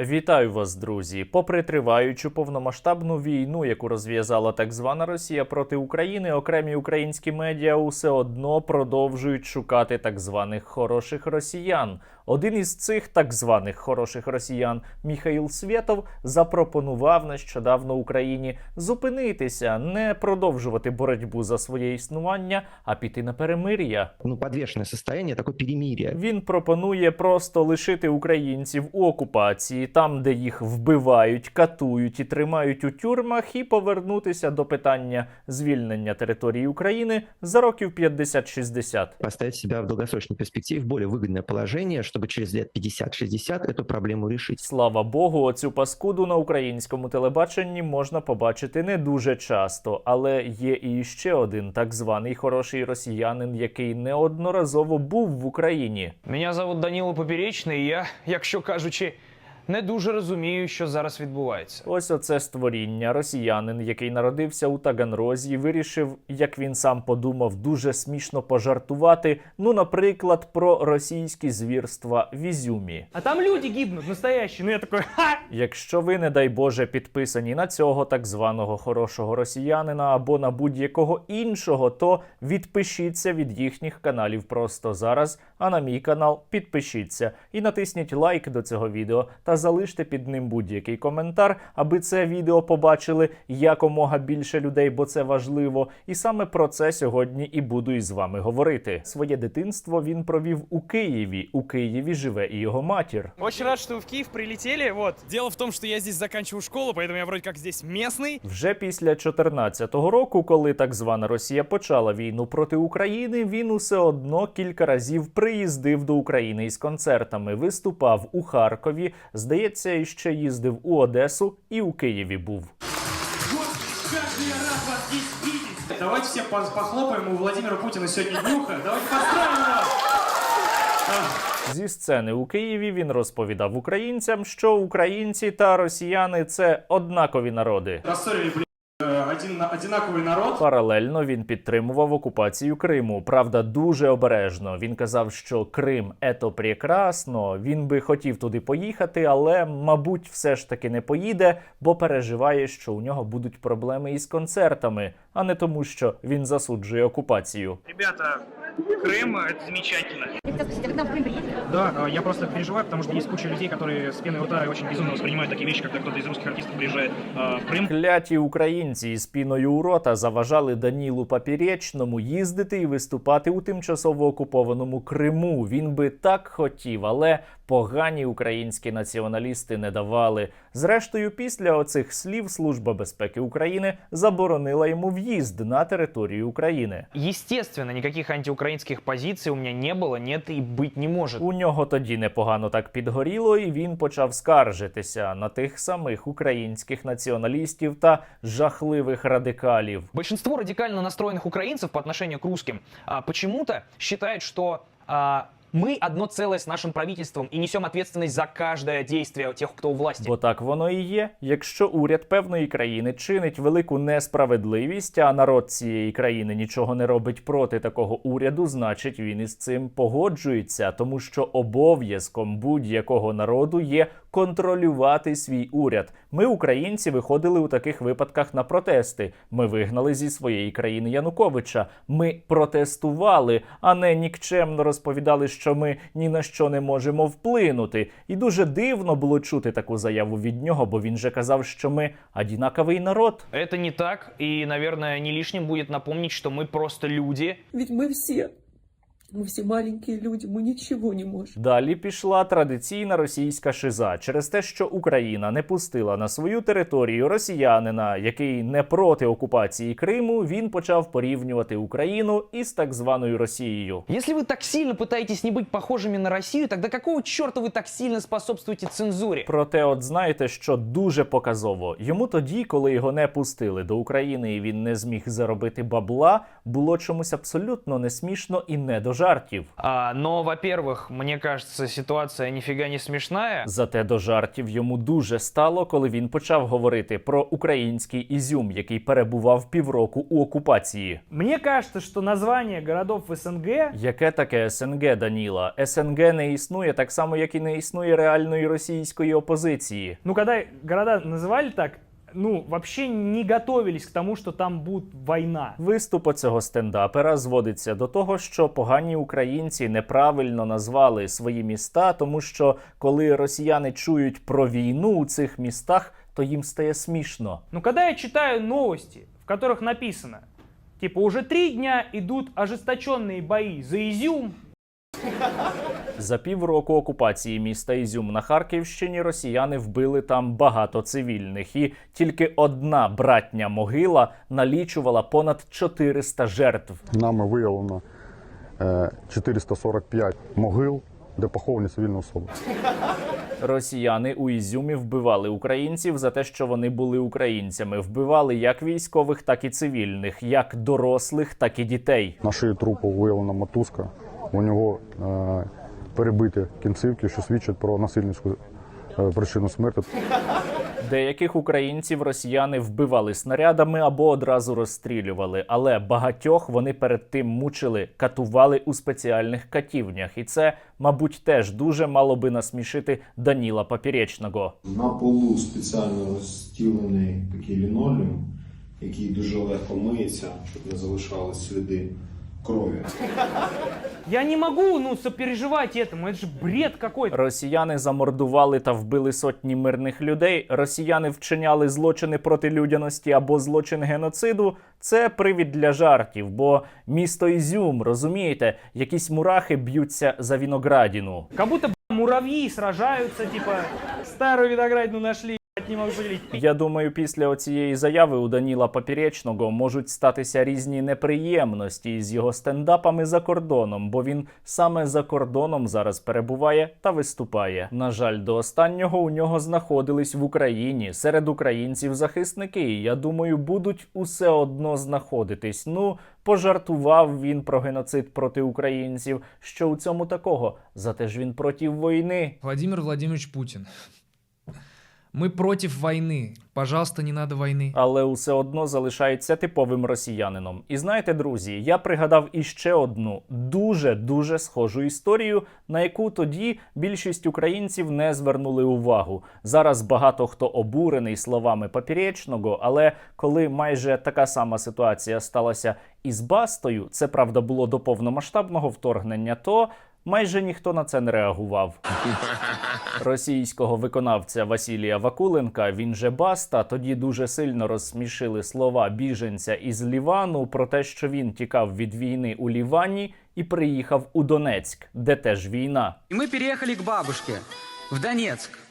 Вітаю вас, друзі! Попри триваючу повномасштабну війну, яку розв'язала так звана Росія проти України, окремі українські медіа усе одно продовжують шукати так званих хороших росіян. Один із цих так званих хороших росіян, Міхаїл Свєтов, запропонував нещодавно Україні зупинитися, не продовжувати боротьбу за своє існування, а піти на перемир'я. ну, подвешенное состояние, такое перемирие. Він пропонує просто лишити українців у окупації, там, де їх вбивають, катують і тримають у тюрмах, і повернутися до питання звільнення території України за років 50-60. Поставить себя в долгосрочной перспективе в более выгодное положение, чтобы через лет 50-60 эту проблему решить. Слава Богу, оцю паскуду на українському телебаченні можна побачити не дуже часто, але є і ще один так званий хороший росіянин, який неодноразово був в Україні. Мене зовут Даніло Поперечний, і я, якщо кажучи, не дуже розумію, що зараз відбувається. Ось оце створіння, росіянин, який народився у Таганрозі, вирішив, як він сам подумав, дуже смішно пожартувати. Ну, наприклад, про російські звірства в Ізюмі. А там люди гибнуть, настоящі. Ну я такой, ха! Якщо ви, не дай Боже, підписані на цього так званого хорошого росіянина або на будь-якого іншого, то відпишіться від їхніх каналів просто зараз. А на мій канал підпишіться і натисніть лайк до цього відео та залиште під ним будь-який коментар, аби це відео побачили якомога більше людей, бо це важливо. І саме про це сьогодні і буду із вами говорити. Своє дитинство він провів у Києві. У Києві живе і його матір. Очень рад, что вы в Киев прилетели. Вот. Дело в том, что я здесь заканчиваю школу, поэтому я вроде как здесь местный. Вже після 14-го року, коли так звана Росія почала війну проти України, він усе одно кілька разів приїздив до України із концертами, виступав у Харкові. Здається, ще їздив у Одесу і у Києві був. Давайте всі похлопаємо у Владимира Путіна сьогодні днюха. Давайте поздравимо! Зі сцени у Києві він розповідав українцям, що українці та росіяни це однакові народи. Э, один, одинаковий народ. Паралельно він підтримував окупацію Криму. Правда, дуже обережно. Він казав, що Крим ето прекрасно. Він би хотів туди поїхати, але, мабуть, все ж таки не поїде, бо переживає, що у нього будуть проблеми із концертами, а не тому, що він засуджує окупацію. Ребята, Крым – это замечательно. Ребята, скажите, а вы к нам в Крым приедете? Да, э, я просто переживаю, потому что есть куча людей, которые с пеной у рта очень безумно воспринимают такие вещи, когда кто-то из русских артистов приезжает э, в Крым. Кляті українці із піною у рота заважали Данілу Папірєчному їздити і виступати у тимчасово окупованому Криму. Він би так хотів, але погані українські націоналісти не давали. Зрештою, після оцих слів Служба безпеки України заборонила йому в'їзд на територію України. Естественно, никаких антиукраинских позиций у меня не было, нет и быть не может. У нього тоді непогано так підгоріло, і він почав скаржитися на тих самих українських націоналістів та жахливих радикалів. Большинство радикально настроенных украинцев по отношению к русским а, почему-то считают, что а, мы одно целое с нашим правительством и несем ответственность за каждое действие тех, кто у власти. Бо так воно і є. Якщо уряд певної країни чинить велику несправедливість, а народ цієї країни нічого не робить проти такого уряду, значить він із цим погоджується, тому що обов'язком будь-якого народу є контролювати свій уряд. Ми, українці, виходили у таких випадках на протести. Ми вигнали зі своєї країни Януковича. Ми протестували, а не нікчемно розповідали, що ми ні на що не можемо вплинути. І дуже дивно було чути таку заяву від нього, бо він же казав, що ми однаковий народ. Это не так, и, наверное, не лишним будет напомнить, что мы просто люди, Ведь мы все, мы все маленькие люди, мы ничего не можем. Далі пішла традиційна російська шиза через те, що Україна не пустила на свою територію росіянина, який не проти окупації Криму. Він почав порівнювати Україну із так званою Росією. Если вы так сильно пытаетесь не быть похожими на Россию, тогда какого черта вы так сильно способствуете цензуре? Проте, от знаєте, що дуже показово. Йому тоді, коли його не пустили до України, і він не зміг заробити бабла, було чомусь абсолютно не смішно і не до жартів. А, но, во-первых, мне кажется, ситуация нифига не смешная. Зате до жартів йому дуже стало, коли він почав говорити про український ізюм, який перебував півроку у окупації. Мне кажется, что название городов в СНГ Яке таке СНГ, Даніла? СНГ не існує так само, як і не існує реальної російської опозиції. Ну, когда города называли так, ну, вообще не готовились к тому, что там будет война. Виступ цього стендапера зводиться до того, що погані українці неправильно назвали свої міста, тому що коли росіяни чують про війну у цих містах, то їм стає смішно. Но когда я читаю новости, в которых написано, типа, уже три дня идут ожесточенные бои за Изюм, За півроку окупації міста Ізюм на Харківщині росіяни вбили там багато цивільних, і тільки одна братня могила налічувала понад 400 жертв. Нами виявлено е, 445 могил, де поховані цивільні особи. Росіяни у Ізюмі вбивали українців за те, що вони були українцями. Вбивали як військових, так і цивільних, як дорослих, так і дітей. На шиї трупу виявлена мотузка. У нього е, перебиті кінцівки, що свідчать про насильницьку е, причину смерті. Деяких українців росіяни вбивали снарядами або одразу розстрілювали, але багатьох вони перед тим мучили, катували у спеціальних катівнях, і це, мабуть, теж дуже мало би насмішити Даніла Папірєчного. На полу спеціально розстілений такий лінолеум, який дуже легко миється, щоб не залишались сліди крові. я не могу, ну, сопереживать этому, это же бред какой-то. Росіяни замордували та вбили сотні мирних людей. Росіяни вчиняли злочини проти людяності або злочин геноциду. Це привід для жартів, бо місто Ізюм, розумієте, якісь мурахи б'ються за віноградіну. Как будто б***ь, муравьи сражаются, типа, старую виноградину нашли, Я думаю, після оцієї заяви у Даніла Поперечного можуть статися різні неприємності з його стендапами за кордоном, бо він саме за кордоном зараз перебуває та виступає. На жаль, до останнього у нього знаходились в Україні серед українців захисники. Я думаю, будуть усе одно знаходитись. Ну, пожартував він про геноцид проти українців. Що у цьому такого? Зате ж він проти війни. Владимир Владимирович Путин. Мы против войны. Пожалуйста, не надо войны. але усе одно залишається типовим росіянином. І знаєте, друзі, я пригадав іще одну дуже дуже схожу історію, на яку тоді більшість українців не звернули увагу. Зараз багато хто обурений словами Папірєчного, але коли майже така сама ситуація сталася із Бастою, це правда було до повномасштабного вторгнення, то. Майже ніхто на це не реагував. Російського виконавця Василія Вакуленка, він же Баста, тоді дуже сильно розсмішили слова біженця із Лівану про те, що він тікав від війни у Лівані і приїхав у Донецьк, де теж війна. І ми переїхали к бабушке в Донецк.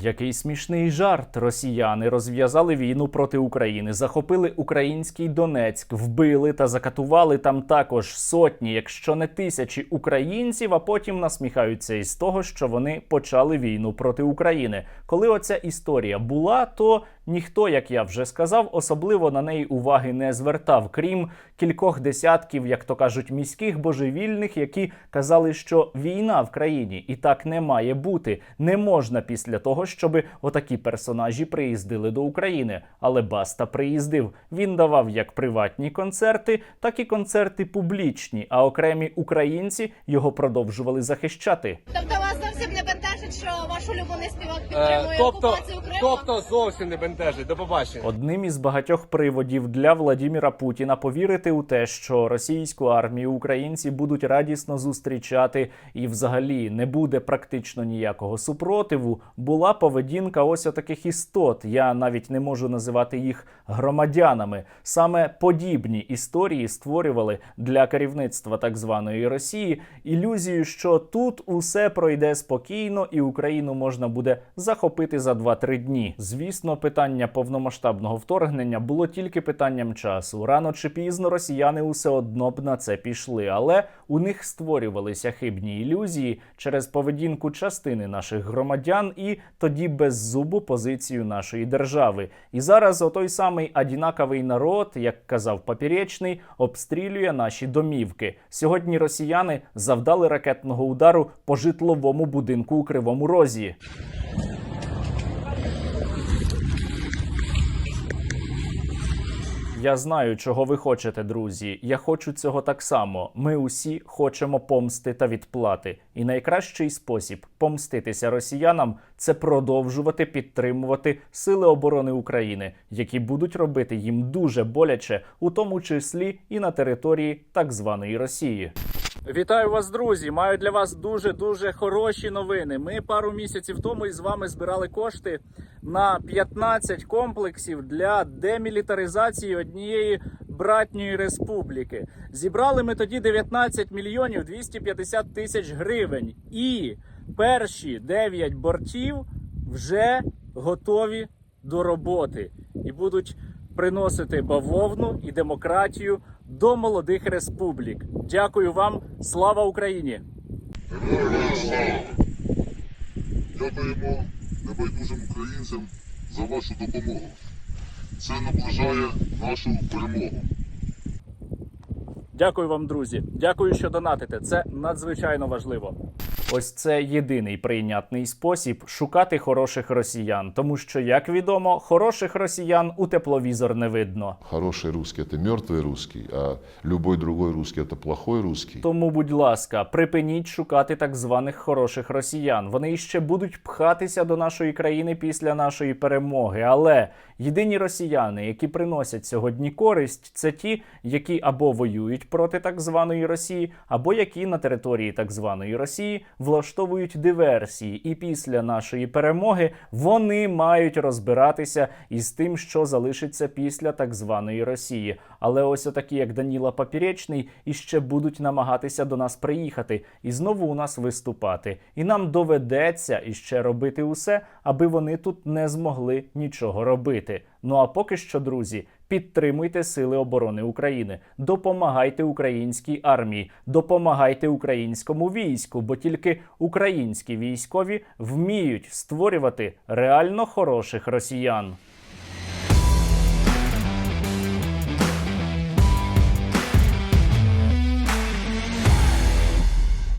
Який смішний жарт. Росіяни розв'язали війну проти України, захопили український Донецьк, вбили та закатували там також сотні, якщо не тисячі українців, а потім насміхаються із того, що вони почали війну проти України. Коли оця історія була, то ніхто, як я вже сказав, особливо на неї уваги не звертав, крім кількох десятків, як то кажуть, міських божевільних, які казали, що війна в країні і так не має бути. Не можна після того, щоб отакі персонажі приїздили до України. Але Баста приїздив. Він давав як приватні концерти, так і концерти публічні. А окремі українці його продовжували захищати. Тобто вас зовсім не бентежить, що ваш улюблений співак Е, підтримує тобто, окупацію Криму? Тобто зовсім не бентежить. До побачення. Одним із багатьох приводів для Владіміра Путіна повірити у те, що російську армію українці будуть радісно зустрічати, і взагалі не буде практично ніякого супротиву, була поведінка ось таких істот. Я навіть не можу називати їх громадянами. Саме подібні історії створювали для керівництва так званої Росії ілюзію, що тут усе пройде спокійно, і Україну можна буде захопити за 2-3 дні. Звісно, питання повномасштабного вторгнення було тільки питанням часу. Рано чи пізно росіяни усе одно б на це пішли. Але у них створювалися хибні ілюзії через поведінку частини наших громадян і тоді беззубу позицію нашої держави. І зараз отой самий одінаковий народ, як казав Папірєчний, обстрілює наші домівки. Сьогодні росіяни завдали ракетного удару по житловому будинку у Кривому Розі. Я знаю, чого ви хочете, друзі. Я хочу цього так само. Ми усі хочемо помсти та відплати. І найкращий спосіб помститися росіянам це продовжувати підтримувати сили оборони України, які будуть робити їм дуже боляче, у тому числі і на території так званої Росії. Вітаю вас, друзі! Маю для вас дуже дуже хороші новини. Ми пару місяців тому із вами збирали кошти на 15 комплексів для демілітаризації однієї братньої республіки. Зібрали ми тоді 19 мільйонів 250 тисяч гривень. І перші 9 бортів вже готові до роботи і будуть приносити бавовну і демократію до молодих республік. Дякую вам, слава Україні! Дякуємо небайдужим українцям за вашу допомогу. Це наближає нашу перемогу. Дякую вам, друзі. Дякую, що донатите. Це надзвичайно важливо. Ось це єдиний прийнятний спосіб шукати хороших росіян, тому що, як відомо, хороших росіян у тепловізор не видно. Хороший русский – это мертвый русский, а любой другой русский – это плохой русский. Тому, будь ласка, припиніть шукати так званих хороших росіян. Вони іще будуть пхатися до нашої країни після нашої перемоги. Але єдині росіяни, які приносять сьогодні користь, це ті, які або воюють проти так званої Росії, або які на території так званої Росії влаштовують диверсії. І після нашої перемоги вони мають розбиратися із тим, що залишиться після так званої Росії. Але ось отакі, як Даніла Папірєчний, іще будуть намагатися до нас приїхати і знову у нас виступати. І нам доведеться іще робити усе, аби вони тут не змогли нічого робити. Ну а поки що, друзі, підтримуйте Сили оборони України, допомагайте українській армії, допомагайте українському війську, бо тільки українські військові вміють створювати реально хороших росіян.